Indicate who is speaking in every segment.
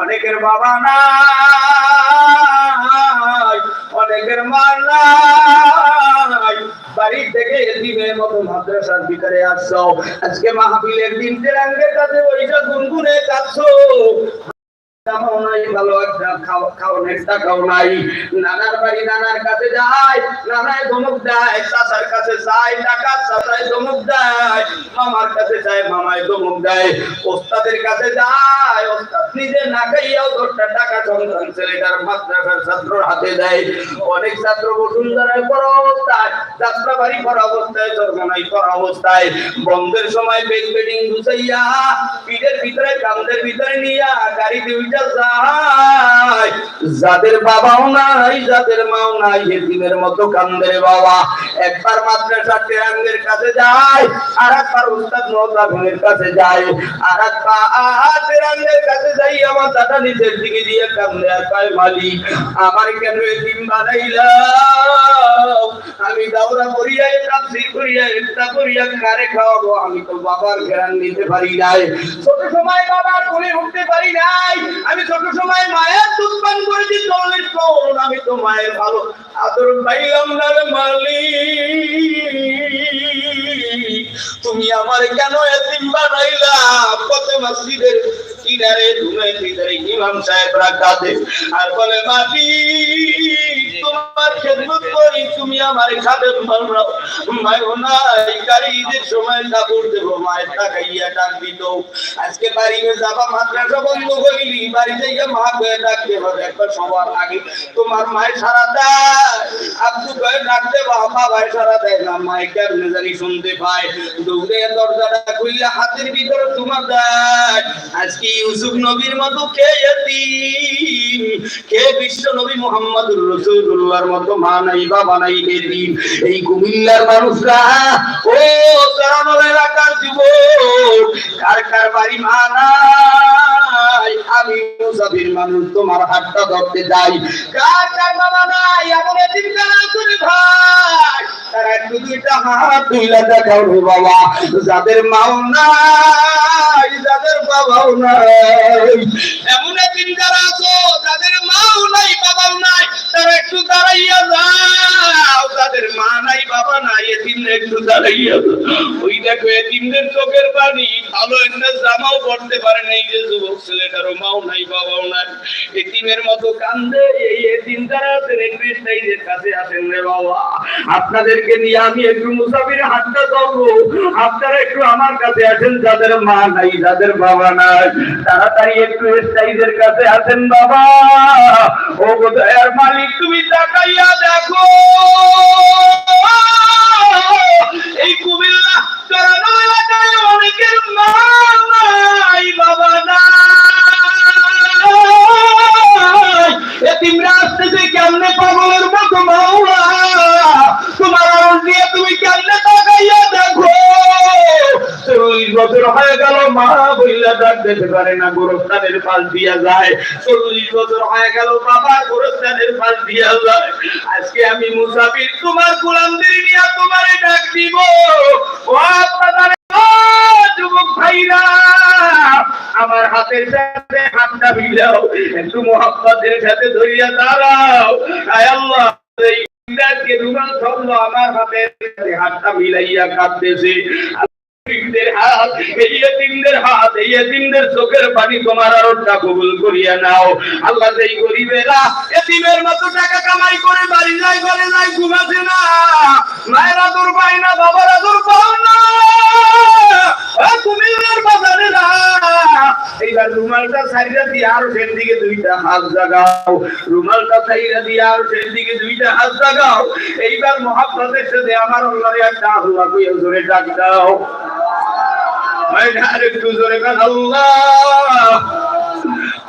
Speaker 1: অনেকের বাবা নাই, অনেকের মা নাই। বাড়ি থেকে দিনের মতো মাদ্রাসার ভিতরে আসছো। আজকে মাহফিলের দিন তেরাঙ্গের কাছে বৈশা গুনগুনে নাই, ভালো নাই। নানার বাড়ি নানার কাছে নানায় ধমক দেয় কাছে টাকা ধমক দেয়, মামার কাছে যায়, মামায় ধমক দেয়। ওস্তাদের কাছে যায়, ওস্তাদ নিজে না খাইয়াও দশটা টাকা সন্তান ছেলেটার মাদ্রাসার ছাত্রর হাতে দেয়। অনেক ছাত্র বসুন্ধরায় পড়া অবস্থায় যাত্রা বাড়ি পড়া অবস্থায় পড়া অবস্থায়। বন্ধের সময় বেড বেডিং গুছাইয়া, পিঠের ভিতরে কামদের ভিতরে নিয়া, গাড়িতে উঠা যায়। যাদের বাবাও নাই, যাদের মাও নাই এতিমের মতো কান্দের বাবা। একবার মাদ্রাসা টেরাঙ্গের কাছে যায় আর একবার উস্তাদ মোহতাবের কাছে যায়। আর একবার টেরাঙ্গের কাছে যাই আমার দাদা নিজের দিকে দিয়ে কান্দে, আর কয়, মালিক, আমার কেন এতিম বানাইলাম? আমি দাওরা করিয়া তাফসীর করিয়া ইফতা করিয়া কারে খাওয়াবো, আমি তো বাবার জ্ঞান নিতে পারি নাই। ছোট সময় বাবার কোলে উঠতে পারি নাই, আমি ছোট সময় মায়ের দুধ পান করেছি তোমাদের কোন আমি তোমায় ভালো আদর পাইলাম না রে তুমি আমার কেন এতিম বানাইলা? কত মসজিদের কিনারে ভিতরে ইমাম আর বলে মাটি তোমার খেদমত করি, তুমি আমার খাদের মারো মায়ও নাই ঈদের সময় কাপড় দেবো, মায়ের টাকাইয়া ডাক আজকে বাড়িতে যাবা, মাদ্রাসা বন্ধ করিলি, বাড়ি থেকে মা ডাকতে হবে। একবার সবার আগে তোমার মায়ের সারা দেয়। আব্দু ডাকতে বাবা ভাই সারা দেয় না। মায়ে কেমনে জানি শুনতে পায়। দৌড়ে দরজাটা খুললে হাতের ভিতরে তোমার দেয়। আজকে ইউসুফ নবীর মতো কে এতিম? কে বিশ্ব নবী মোহাম্মদুর রাসূলুল্লাহর মতো মা নাই, বাবা নাই এতিম? এই কুমিল্লার মানুষরা, ও চরণের এলাকার যুবক, কার কার বাড়ি মা নাই? আমি মুসাফির মানুষ, তোমার হাতটা ধরতে যাই। কার কার বাবা নাই? এমন এতিম কারা করে ভাই? তারা দুইটা হাত দুইলা দেখাও বাবা। যাদের মাও নাই বাবাও নাই। এমন এতিম যারা আছো মাও নাই, বাবাও নাই, তারা একটু দাঁড়াইয়া যাও। মা নাই, বাবা নাই এতিম একটু দাঁড়াইয়া। ওই দেখো, এতিমদের চোখের পানি ভালো একটা জামাও পড়তে পারে যে যুবক ছেলেটারও মাও নাই, বাবাও নাই। মতো কান্দে, এই এতিম যারা আছেন কাছে আসেন রে বাবা। আপনাদেরকে নিয়ে আমি একটু মুসাফির হাতটা ধরবো। আপনারা একটু আমার কাছে আসেন, যাদের মা নাই যাদের বাবা নাই তাড়াতাড়ি একটু স্টাইলের কাছে আসেন বাবা। ও বোধহয় মালিক, তুমি তাকাইয়া দেখো। এই কুমিল্লা অনেকের নাই, বাবা নাই। আসতেছে কেমনে পাগলের মতো মাওলা? তোমার দিয়ে তুমি কেমনে তাকাইয়া দেখো? বছর হয়ে গেল, মা বইলা ডাক দিতে পারে না, গোরস্থানের পাশ দিয়া যায়। চল্লিশ বছর হয়ে গেল বাবার গোরস্থানের পাশ দিয়া যায়। আজকে আমি মুসাফির, তোমার গোলামদের নিয়ে তোমারে ডাক দিব। ও আপনাদের যুবক ভাইরা, আমার হাতের সাথে হাতটা মিলাও, একটু মোহাম্মদের সাথে ধরিয়া দাঁড়াও। আয় আল্লাহ আমার হাতের হাতটা মিলাইয়া কাঁদতেছে। হাত, এই এতিমদের হাত, এই এতিমদের চোখের পানি তোমার আরোটা কবুল করিয়া নাও। আল্লাহ সেই গরিবেরা এতিমের মতো টাকা কামাই করে, বাড়ি যায়, ঘরে যায় ঘুমাছে না। মায়েরা দূর পায় না, বাবারা দূর পাও না। কুমিল্লার বাজারে না এইবার রুমালটা সাইডা দিয়ে আর সের দুইটা হাত জাগাও। রুমালটা সাইডা দিয়ে আর সের দিকে দুইটা হাত জাগাও। এইবার মহাপ্রদের সাথে আমার আল্লাহরে একটা আল্লাহ কইয়া জোরে ডাক দাও। মাইনার একটু জোরে কান আল্লাহ।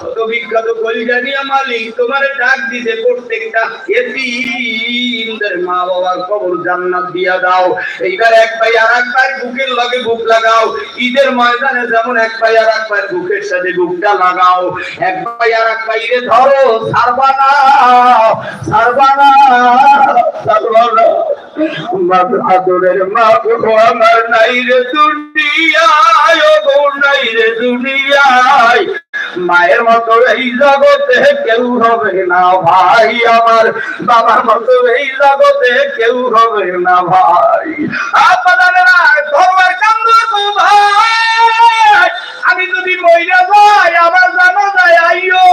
Speaker 1: কত বিখ্যাত কলিজানিয়া মালিক, তোমার ডাক দিতে প্রত্যেকটা এতিমদের মা বাবার কবর জান্নাত দিয়া দাও। এইবার এক ভাই আর এক ভাই বুকের লগে বুক লাগাও। ঈদের ময়দানে যেমন এক ভাই আর এক ভাই বুকের সাথে বুকটা লাগাও। এক ভাই আর এক ভাই রে ধরো, সারবা না সারবা না সারবা না। মাদ আদরের মা আমার নাই রে গো নাই মায়ের মতো এই জগতে কেউ হবে না ভাই আমার। বাবার মতো এই জগতে কেউ হবে না ভাই। ভাই। আমি যদি মইরা যাই, আমার জানা যায় আইও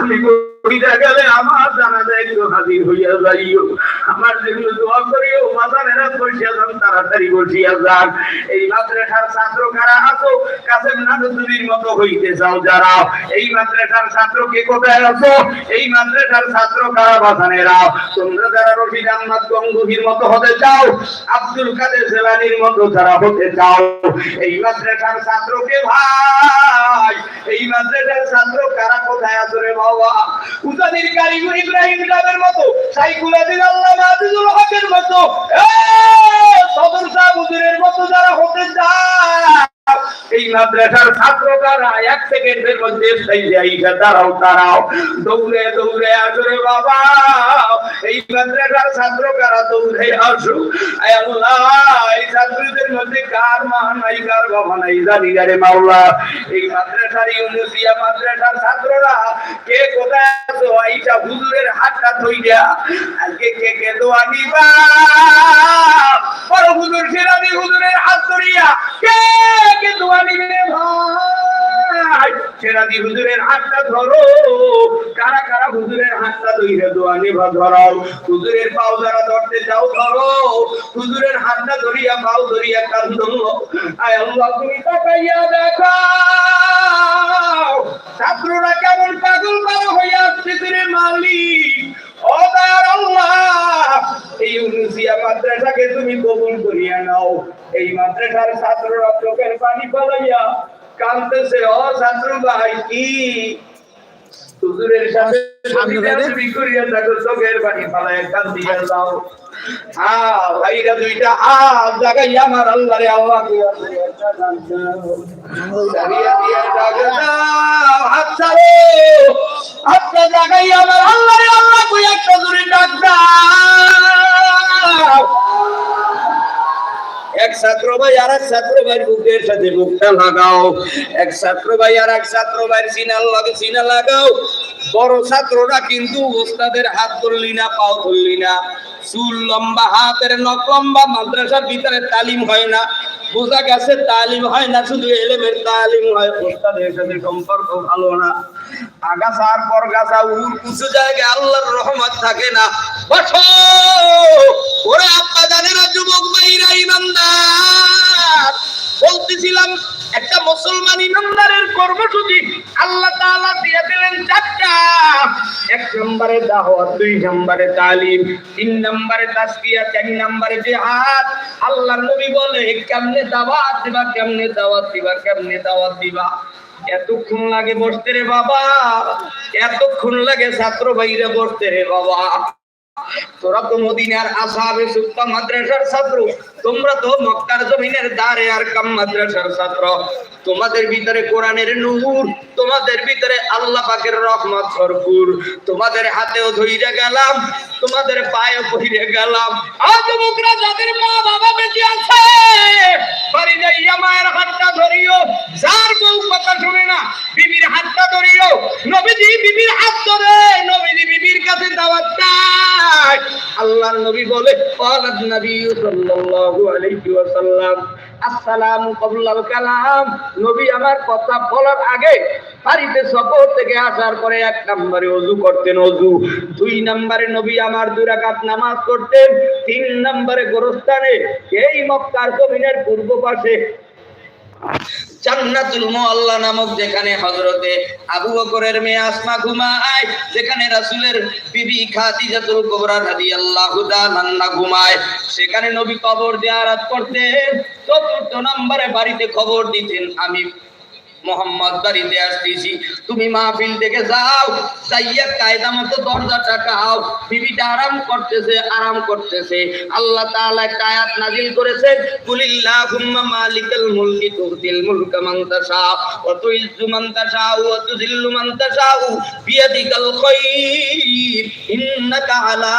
Speaker 1: আমি মইরা গেলে আমার জানা যায়, একটু হাজির হইয়া যাইও আমার যেগুলো দোয়া করিও মাজারেরা বসিয়া যান তাড়াতাড়ি বসিয়া যান। এই মাদ্রাসার ছাত্র কারা আছো? কাছে নানুতুলির মতো হইতে চাও যারা। এই মাদ্রাসার ছাত্র কে কোথায় আছো? এই মাদ্রাসার ছাত্র কারা বাসানেরা তোমরা যারা রশিদ আহমদ গঙ্গুহির মতো হতে চাও, আব্দুল কাদের জেলানির মতো যারা হতে চাও, এই মাদ্রাসার ছাত্রকে ভাই? এই মাদ্রাসার ছাত্র কারা কোথায় আছো রে বাবা? উজানির কারিগর ইব্রাহিম রাবের মতো সাইকুল আদিল আল্লাহ আজিজুল হকের মতো সদর শাহ হুজুরের মতো যারা হতে চায়। এই মাদ্রাসার ছাত্র তারা এক সেকেন্ডের মধ্যে সেই জায়গা দাঁড়াও দাঁড়াও। দৌড়ে দৌড়ে আসরে বাবা। এই মাদ্রাসার ছাত্র কারা দৌড়ে আসো এই ছাত্রদের মধ্যে কার মা নাই, কার বাবা নাই, জানি রে মাওলা। এই মাদ্রাসার ইউনুসিয়া মাদ্রাসার ছাত্ররা, কে কোথায় আছো? আইসা হুজুরের হাতটা ধইরা, আজকে কে কে দোয়া বড় হুজুর সিরাজি হুজুরের হাত ধরিয়া, কে কে দোয়া নিবে ভাই সিরাজি হুজুরের হাতটা ধরো। কারা কারা হুজুরের হাতটা ধইরে দোয়া নিবা ধরাও? হুজুরের পাও যারা ধরতে যাও ধরো। হুজুরের হাতটা ধরিয়া পাও ধরিয়া কান্দো। আয় আল্লাহ, তুমি তাকাইয়া দেখো ছাত্ররা কেমন পাগল পাগল হইয়া আসছে মালিক। এই উনুসিয়া মাদ্রাসাকে তুমি কবুল করিয়া নাও। এই মাদ্রাসার ছাত্ররা চোখের পানি পালাইয়া কাঁদতেছে, ও ছাত্র ভাই কি হুজুরের সাথে তুমি থাকো চোখের পানি ফলাইয়া কান্দিয়া যাও ভাইরা দুইটা হাত জাগাই আমার আল্লাহ জাগাই আমার কই একটা জোরে ডাক দাও। এক ছাত্র ভাই আর এক ছাত্র ভাইয়ের বুকের সাথে বুকটা লাগাও। এক ছাত্র ভাই আর এক ছাত্র ভাই সিনার লাগে সিনা লাগাও। বড় ছাত্ররা কিন্তু ওস্তাদের হাত ধরলি না, পাও ধরলি না। চুল লম্বা, হাতের নখ লম্বা, মাদ্রাসার ভিতরে তালিম হয় না। বোঝা গেছে তালিম হয় না, শুধু এলেমের তালিম হয়। ওস্তাদের সাথে সম্পর্ক ভালো না। আগাছার পর গাছা উর কিছু জায়গায় আল্লাহর রহমত থাকে না। বসো! ওরে আব্বা জানেরা যুবক ভাইরা ইমানদার। বলতেছিলাম, একটা মুসলমান ইমানদারের কর্মসূচি আল্লাহ তাআলা দিয়ে দিলেন চারটা। এক নম্বরে দাওয়াত, দুই নম্বরে তালিম, তিন নম্বরে তাসকিয়া চার নম্বরে জিহাদ। আল্লাহর নবী বলে, কেমনে দাওয়াত দিবা, কেমনে দাওয়াত দিবা, কেমনে দাওয়াত দিবা? এতক্ষণ লাগে বসতে রে বাবা। এতক্ষণ লাগে ছাত্র ভাইরা বসতে রে বাবা। তোরা তো মদিনার আসাবে সুপ্তা মাদ্রাসার ছাত্র। তোমরা তো মক্কার জমিনের দ্বারে আর কাম মাদ্রাসার ছাত্র। তোমাদের ভিতরে কোরআনের নূর, তোমাদের ভিতরে আল্লাহ পাকের রহমত ভরপুর। তোমাদের হাতেও ধইরে গেলাম, তোমাদের পায়ে পড়িয়ে গেলাম। আজ মুকরা যাদের মা বাবা বেঁচে আছে বাড়ি যাইয়া মায়ের হাতটা ধরিও যার বউ কথা শুনে না বিবির হাতটা ধরিও নবীজি বিবির হাত ধরে নবীজি বিবির কাছে দাওয়াত চায় আল্লাহর নবী বলে قالت নবী সাল্লাল্লাহু আলাইহি ওয়াসাল্লাম আসসালামু কবুল্লাল কালাম। নবী আমার কথা বলার আগে বাড়িতে সফর থেকে আসার পরে এক নম্বরে অজু করতেন অজু দুই নম্বরে নবী আমার দুরাকাত নামাজ করতেন তিন নম্বরে গোরস্থানে এই মক্কার জমিনের পূর্ব পাশে জান্নাতুল মুআল্লা নামক যেখানে হযরতে আবু বকরের মেয়ে আসমা ঘুমায়, যেখানে রাসূলের বিবি খাদিজাতুল কুবরা রাদিয়াল্লাহু তাআলা ঘুমায়, সেখানে নবী কবর জিয়ারত করতে চতুর্থ নম্বরে বাড়িতে খবর দিতেন, আমি মোহাম্মদ বাড়িতে আসতেছি। তুমি মাহফিল থেকে যাও, যাইয়া কায়দা মতো দরজাটা খাও বিবিটা আরাম করতেছে আরাম করতেছে। আল্লাহ তাআলা একটা আয়াত নাজিল করেছেন, কুলিল্লাহুম্মা মালিকাল মুলকি তুতিল মুলকা মান তাশা ওয়া তুইজ্জু মান তাশা ওয়া তুযিল্লু মান তাশা বিয়াদিকাল খায়র ইন্নাকা আলা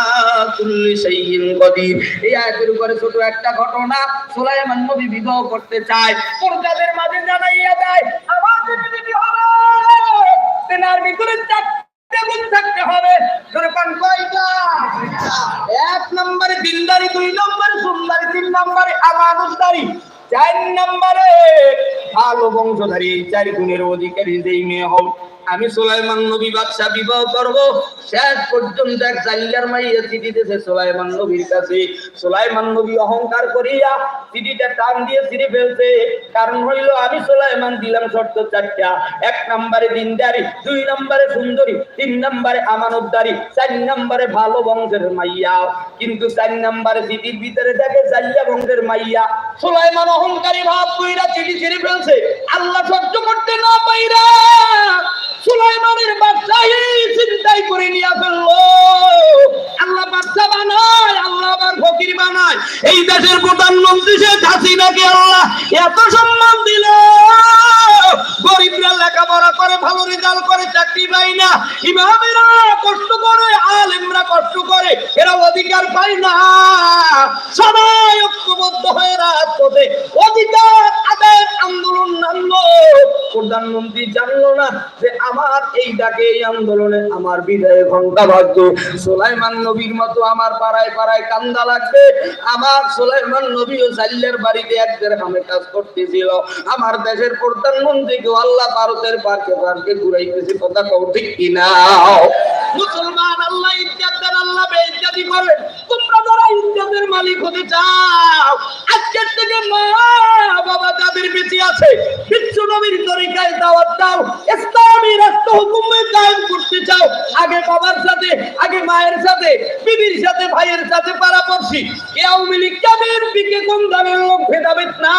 Speaker 1: কুল্লি শাইইন কদির। এই আয়াতের উপরে ছোট একটা ঘটনা সুলাইমান নবী বিবাহ করতে চায়। প্রজাদের মাঝে জানাইয়া দেয়, আমাদের বিবি হবে তেনার ভিতরে এক নম্বরে দিনদারি, দুই নম্বরে সুন্দরী তিন নম্বরে আমানতদারি, চার নম্বরে ভালো বংশধারী, চার গুণের অধিকারী যেই মেয়ে হবে আমি সুলাইমান নবী বাদশা বিবাহ করব। শেষ পর্যন্ত এক জাইলার মাইয়া চিঠি দিতেছে সুলাইমান নবীর কাছে। সুলাইমান নবী অহংকার করিয়া চিঠিটা টান দিয়ে ছিঁড়ে ফেলছে। কারণ হইল, আমি সুলাইমান দিলাম শর্ত চারটা। এক নম্বরে দিনদারি, দুই নম্বরে সুন্দরী, তিন নম্বরে আমানতদারি, চার নম্বরে ভালো বংশের মাইয়া। কিন্তু চার নম্বরে চিঠির ভিতরে দেখে জাইয়া বংশের মাইয়া। সোলাইমান অহংকারী ভাব কইরা চিঠি ছিঁড়ে ফেলছে। আল্লাহ সহ্য করতে না পাইরা সুলাইমানের বাচ্চাই চিন্তাই করে নিয়ে ফেলল। আল্লাহ বাচ্চা বানায়, আল্লাহ আবার ফকির বানায়। এই দেশের প্রধানমন্ত্রী শেখ হাসিনাকে আল্লাহ এত সম্মান দিল। গরিবরা লেখাপড়া করে, ভালো রেজাল্ট করে, চাকরি পায় না। ইমামেরা কষ্ট করে, আলেমরা কষ্ট করে, এরা অধিকার পায় না। সবাই ঐক্যবদ্ধ হয়ে রাজপথে অধিকার প্রধানমন্ত্রী জানলো না যে আমার এই ডাকে এই আন্দোলনে আমার বিদায় ঘণ্টা বাজছে সোলাইমান নবীর মতো আমার পাড়ায় পাড়ায় কান্দা লাগবে। আমার সোলাইমান নবী ও জাল্লের বাড়িতে এক দেড় হামে কাজ করতেছিল। আমার দেশের প্রধানমন্ত্রীকে আল্লাহ ভারতের পার্কে পার্কে ঘুরাইতেছে, কথা কও ঠিক কিনা? মুসলমান আল্লাহ ইজ্জত দেন আল্লাহ বেইজ্জতি করেন। তোমরা যারা ইজ্জতের মালিক হতে চাও, আজকের থেকে মা বাবা যাদের বেঁচে আছে নবীর তরিকায় দাওয়াত দাও, ইসলামী রাষ্ট্র হুকুমে কায়েম করতে চাও। আগে বাবার সাথে, আগে মায়ের সাথে, বিবির সাথে, ভাইয়ের সাথে পারাপড়শি কে আওয়ামী লীগ কেমন দিকে কোন দামের লোক ভেদাভেদ না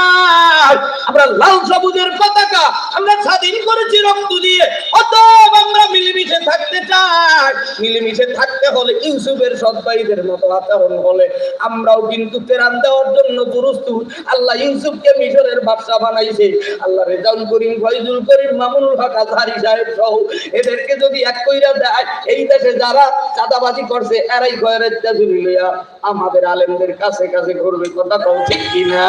Speaker 1: আমরা লাল সবুজের পতাকা, আমরা স্বাধীন করেছি রক্ত দিয়ে, অতএব আমরা মিলেমিশে থাকতে চাই। মিলেমিশে থাকতে হলে ইউসুফের সৎ ভাইদের মতো আচরণ হলে। আমরাও কিন্তু তেরান দেওয়ার জন্য প্রস্তুত আল্লাহ ইউসুফকে মিশরের বাদশা বানাইছে। আল্লাহ রেজাউল করিম, ফয়জুল করিম, মামুনুল হক, আজহারি সাহেব সহ এদেরকে যদি এক কইরা দেয়, এই দেশে যারা চাঁদাবাজি করছে, এরাই ঘরের তেজুরি লইয়া আমাদের আলেমদের কাছে কাছে করবে কথা কও ঠিক কিনা?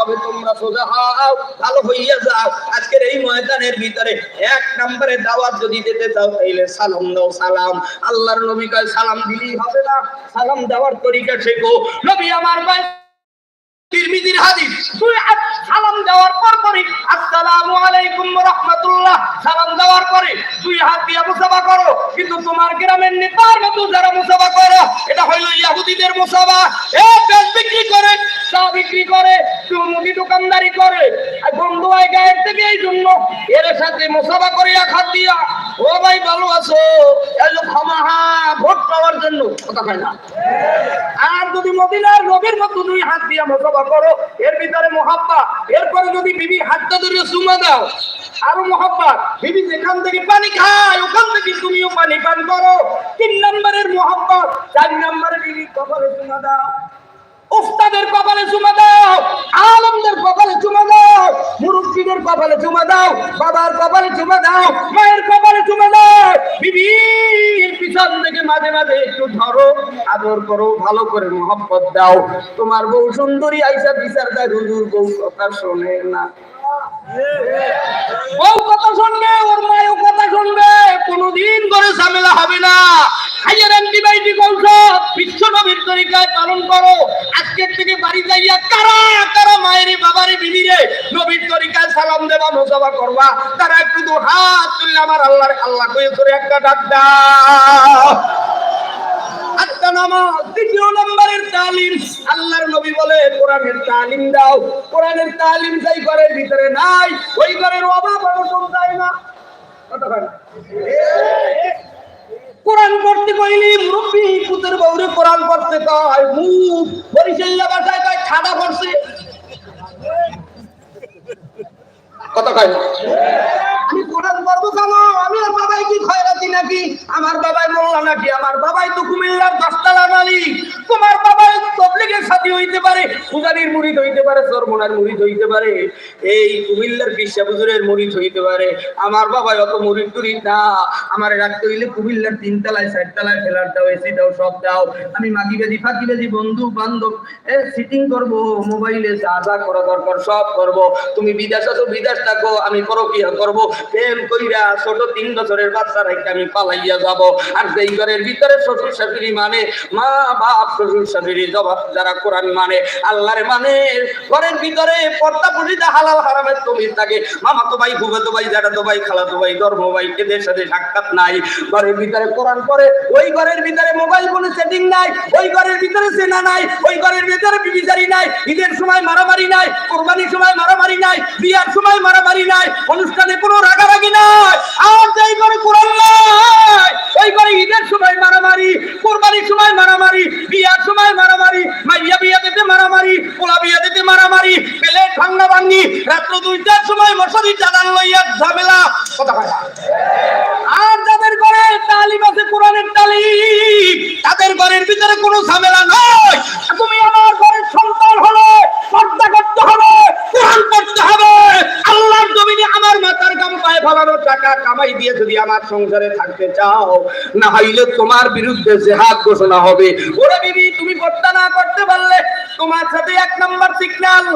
Speaker 1: তবে তোমরা সোজা হও, ভালো হইয়া যাও। আজকের এই ময়দানের ভিতরে এক নম্বরে দাওয়াত যদি দিতে চাও, তাইলে সালাম দাও, সালাম। আল্লাহর নবী কয়, সালাম দিলেই হবে না। সালাম দেওয়ার তরিকা শেখো। নবী আমার ভাই, তিরমিজির হাদিস কথা হয় না। আর যদি মদিনার নবীর মতো দুই হাত দিয়ে মোসাফা করো, এর ভিতরে মোহাব্বা। এরপরে যদি বিবি হাতটা ধরে সুমা দাও, আরও মোহাব্বা। বিবি যেখান থেকে পানি খায়, ওখান থেকে তুমিও পানি পান করো। তিন নম্বরের মোহাব্বা, চার নম্বরে বিবি কপালে সুমা দাও। উস্তাদের কপালে চুমা দাও, আলমদের কপালে চুমা দাও, মুরব্বীদের কপালে চুমা দাও, বাবার কপালে চুমা দাও, মায়ের কপালে চুমা দাও। বিবির পিছন থেকে মাঝে মাঝে একটু ধরো, আদর করো, ভালো করে মোহাম্মত দাও। তোমার বউ সুন্দরী আইসা বিচার দেয়, হুজুর বউ কথা শোনে না। বউ কথা শুনবে, ওর মায়ও কথা শুনবে, কোনোদিন করে ঝামেলা হবে না। হাইয়ার অ্যান্টিবায়োটিক ঔষধ বিশ্ব নবীর তরিকায় পালন করো। আজকের থেকে বাড়ি যাইয়া কারা কারা মায়েরে বাবারে বিবিরে নবীর তরিকায় সালাম দেবা মোসাফা করবা, তারা একটু দু হাত তুললে আমার আল্লাহর আল্লাহ কয়ে তোরে একটা ডাক দাও। একটা নামাজ, দ্বিতীয় নম্বরের তালিম। আল্লাহর নবী বলে, কোরআনের তালিম দাও। কোরআনের তালিম যাই ঘরের ভিতরে নাই, ওই ঘরের অভাব অনটন যায় না। কথা হয় না? কোরআন পড়তে কইলি, মুরব্বী পুতের বউরে কোরআন পড়তে কয়, মুখ বরিশাল্লা বাসায় কয় খাদা পড়ছে। কথা কয়
Speaker 2: কোরআন আমি বাবাই কি খয়রাতি নাকি? আমার বাবাই মোল্লা নাকি? আমার বাবাই তো কুমিল্লার দশতলা মালিক। তোমার বাবাই তবলিগের হইতে পারে হইতে পারে, সরমনার হইতে পারে, এই কুমিল্লার বিশ্বা বুজুরের মুড়িদ হইতে পারে। আমার বাবাই অত না। আমার রাখতে হইলে কুমিল্লার তিনতলায় ফেলার দাও এসি দাও, সব দাও। আমি মাগিবাজি ফাঁকিবাজি বন্ধু, বান্ধব, এ সিটিং করব মোবাইলে যা যা করা দরকার সব করব। তুমি বিদেশ আছো বিদেশ থাকো, আমি পরকিয়া করব। প্রেম কইরা ছোট তিন বছরের বাচ্চা রেখে আমি পালাইয়া যাব। আর যেই ঘরের ভিতরে শ্বশুর শাশুড়ি মানে মা, বাপ, শ্বশুর শাশুড়ি জবাব যারা কোরআন মানে আল্লাহর মানে ঘরের ভিতরে পর্দা পরিদা হালাল হারামের তুমি থাকে। মামা তো ভাই ভুবে তো ভাই যারা তো ভাই, খালা তো ভাই, ধর্ম ভাই, এদের সাথে সাক্ষাৎ নাই। ঘরের ভিতরে কোরআন পড়ে, ওই ঘরের ভিতরে মোবাইল ফোনে সেটিং নাই, ওই ঘরের ভিতরে সেনা নাই, ওই ঘরের ভিতরে বিবিচারি নাই, ঈদের সময় মারামারি নাই, কোরবানির সময় মারামারি নাই, বিয়ার সময় মারামারি নাই, অনুষ্ঠানে কোনো রাগারাগি নাই আর যেই ঘরে কোরআন নাই, ওই ঘরে ঈদের সময় মারামারি, কোরবানির সময় মারামারি, বিয়ার সময় মারামারি, মাইয়া বিয়া দিতে মারামারি, পোলা বিয়া দিতে মারামারি প্লেট ভাঙ্গা ভাঙ্গি রাত্র দুইটার সময় মশারি চালান লইয়া ঝামেলা কথা না। আর যাদের ঘরে তালিম আছে, কোরআনের তালিম, তাদের ঘরের ভিতরে কোনো ঝামেলা নয় তুমি আমার ঘরের সন্তান হলে পর্দা করতে হবে কোরআন পড়তে হবে আল্লাহর জমিনে আমার মাথার গাম পায়ে ফলানো টাকা দিয়ে যদি আমার সংসারে থাকতে চাও, না হইলে তোমার বিরুদ্ধে জেহাদ ঘোষণা হবে। ওরে বিবি, তুমি হত্যা না করতে পারলে তোমার সাথে এক নম্বর সিগন্যাল